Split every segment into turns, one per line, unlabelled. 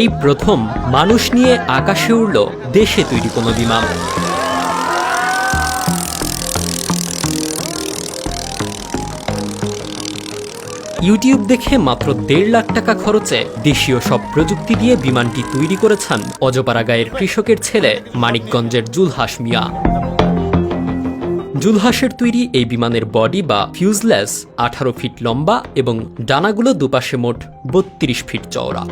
এই প্রথম মানুষ নিয়ে আকাশে উড়ল দেশে তৈরি কোনো বিমান। ইউটিউব দেখে মাত্র দেড় লাখ টাকা খরচে দেশীয় সব প্রযুক্তি দিয়ে বিমানটি তৈরি করেছেন অজপাড়া গায়ের কৃষকের ছেলে মানিকগঞ্জের জুলহাস মিয়া। জুলহাসের তৈরি এই বিমানের বডি বা ফিউজলেস আঠারো ফিট লম্বা এবং ডানাগুলো দুপাশে মোট বত্রিশ ফিট চওড়া।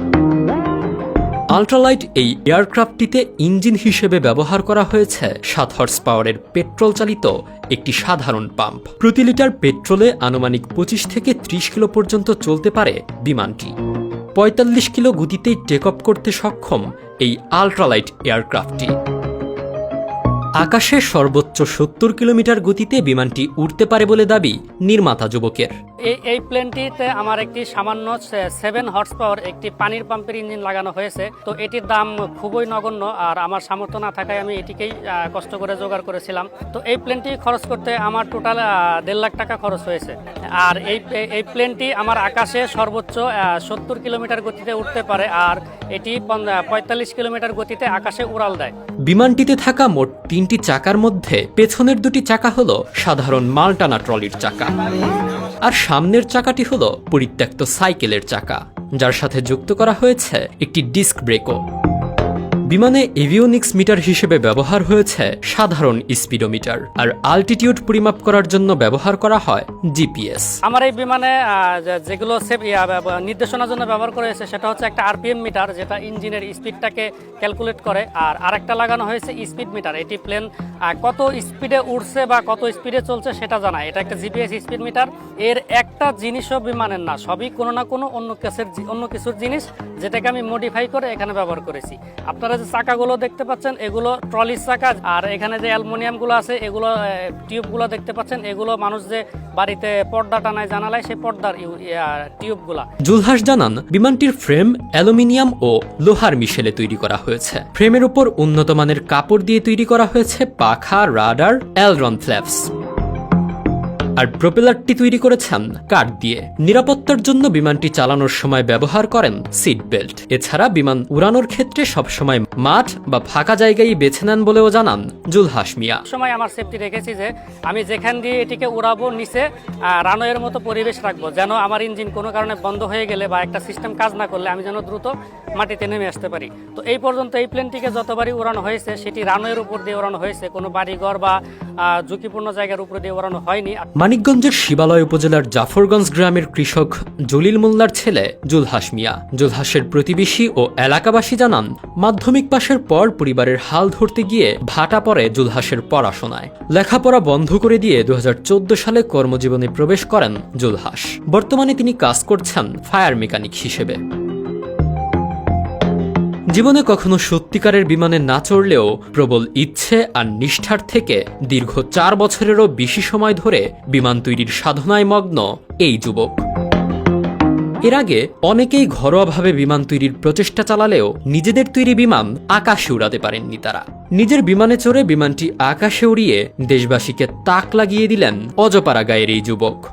আল্ট্রালাইট এই এয়ারক্রাফটটিতে ইঞ্জিন হিসেবে ব্যবহার করা হয়েছে সাত হর্স পাওয়ারের পেট্রোল চালিত একটি সাধারণ পাম্প। প্রতি লিটার পেট্রোলে আনুমানিক পঁচিশ থেকে ত্রিশ কিলো পর্যন্ত চলতে পারে বিমানটি। পঁয়তাল্লিশ কিলো গতিতেই টেক অফ করতে সক্ষম এই আল্ট্রালাইট এয়ারক্রাফটটি। আকাশে সর্বোচ্চ সত্তর কিলোমিটার গতিতে বিমানটি উঠতে পারে বলে দাবি নির্মাতা যুবকের।
এই এই প্লেনটিতে আমার একটি সামান্য সেভেন হর্স পাওয়ার একটি পানির পাম্পের ইঞ্জিন লাগানো হয়েছে। তো এটির দাম খুবই নগণ্য আর আমার সামর্থ্য না থাকায় আমি এটিকেই কষ্ট করে জোগাড় করেছিলাম। তো এই প্লেনটি খরচ করতে আমার টোটাল দেড় লাখ টাকা খরচ হয়েছে। আর এই এই প্লেনটি আমার আকাশে সর্বোচ্চ সত্তর কিলোমিটার গতিতে উঠতে পারে আর এটি পঁয়তাল্লিশ কিলোমিটার গতিতে আকাশে উড়াল দেয়।
বিমানটিতে থাকা মোট তিনটি চাকার মধ্যে পেছনের দুটি চাকা হলো সাধারণ মালটানা ট্রলির চাকা আর সামনের চাকাটি হলো পরিত্যক্ত সাইকেলের চাকা, যার সাথে যুক্ত করা হয়েছে একটি ডিস্ক ব্রেকও। বিমানে এভিওনিক্স মিটার হিসেবে ব্যবহার হয়েছে সাধারণ স্পিডোমিটার, আর আলটিটিউড পরিমাপ করার জন্য ব্যবহার করা হয় জিপিএস।
আমার এই বিমানে যেগুলো নির্দেশনার জন্য ব্যবহার করা হয়েছে, সেটা হচ্ছে একটা আরপিএম মিটার, যেটা ইঞ্জিনের স্পিডটাকে ক্যালকুলেট করে, আর আরেকটা লাগানো হয়েছে স্পিড মিটার। এটি প্লেন কত স্পিডে উঠছে বা কত স্পিডে চলছে সেটা জানায় এটা একটা জিপিএস স্পিড মিটার। এর একটা জিনিসও বিমানের না, সবই কোনো না কোনো অন্য কিছুর জি- অন্য কিছুর জিনিস, যেটাকে আমি মডিফাই করে এখানে ব্যবহার করেছি। আপনারা যে চাকাগুলো দেখতে পাচ্ছেন, এগুলো ট্রলির চাকা। আর এখানে যে অ্যালুমিনিয়ামগুলো আছে, এগুলো টিউবগুলো দেখতে পাচ্ছেন, এগুলো মানুষ যে বাড়িতে পর্দা টানায় জানালায়, সেই পর্দার টিউবগুলা।
জুলহাস জানান, বিমানটির ফ্রেম অ্যালুমিনিয়াম ও লোহার মিশেলে তৈরি করা হয়েছে। ফ্রেমের উপর উন্নত মানের কাপড় দিয়ে তৈরি করা হয়েছে পাখা, রাডার, অ্যালরন ফ্ল্যাপস। আর প্রপেলারটি তৈরি করেছেন কাঠ দিয়ে? নিরাপত্তার জন্য বিমানটি চালানোর সময় ব্যবহার করেন সিট বেল্ট। এছাড়া বিমান উড়ানোর ক্ষেত্রে সবসময় মাঠ বা ফাঁকা জায়গায় বেছে নেন বলেও জানান জুলহাস মিয়া।
সময় আমার সেফটি রেখেছি যে আমি যেখান দিয়ে এটিকে উড়াবো, নিচে রানওয়ের মতো পরিবেশ রাখব, যেন আমার ইঞ্জিন কোনো কারণে বন্ধ হয়ে গেলে বা একটা সিস্টেম কাজ না করলে আমি যেন দ্রুত মাটিতে নেমে আসতে পারি। তো এই পর্যন্ত এই প্লেনটিকে যতবারই উড়ানো হয়েছে, সেটি রানওয়ের উপর দিয়ে উড়ানো হয়েছে, কোনো বাড়িঘর বা ঝুঁকিপূর্ণ জায়গার উপর দিয়ে উড়ানো হয়নি।
মানিকগঞ্জের শিবালয় উপজেলার জাফরগঞ্জ গ্রামের কৃষক জলিল মোল্লার ছেলে জুলহাস মিয়া। জুলহাসের প্রতিবেশী ও এলাকাবাসী জানান, মাধ্যমিক পাশের পর পরিবারের হাল ধরতে গিয়ে ভাটা পড়ে জুলহাসের পড়াশোনায়। লেখাপড়া বন্ধ করে দিয়ে দুহাজার চৌদ্দ সালে কর্মজীবনে প্রবেশ করেন জুলহাস। বর্তমানে তিনি কাজ করছেন ফায়ার মেকানিক হিসেবে। জীবনে কখনো সত্যিকারের বিমানে না চড়লেও প্রবল ইচ্ছে আর নিষ্ঠার থেকে দীর্ঘ চার বছরেরও বেশি সময় ধরে বিমান তৈরির সাধনায় মগ্ন এই যুবক। এর আগে অনেকেই ঘরোয়াভাবে বিমান তৈরির প্রচেষ্টা চালালেও নিজেদের তৈরি বিমান আকাশে উড়াতে পারেননি তারা। নিজের বিমানে চড়ে বিমানটি আকাশে উড়িয়ে দেশবাসীকে তাক লাগিয়ে দিলেন অজপাড়া গায়ের এই যুবক।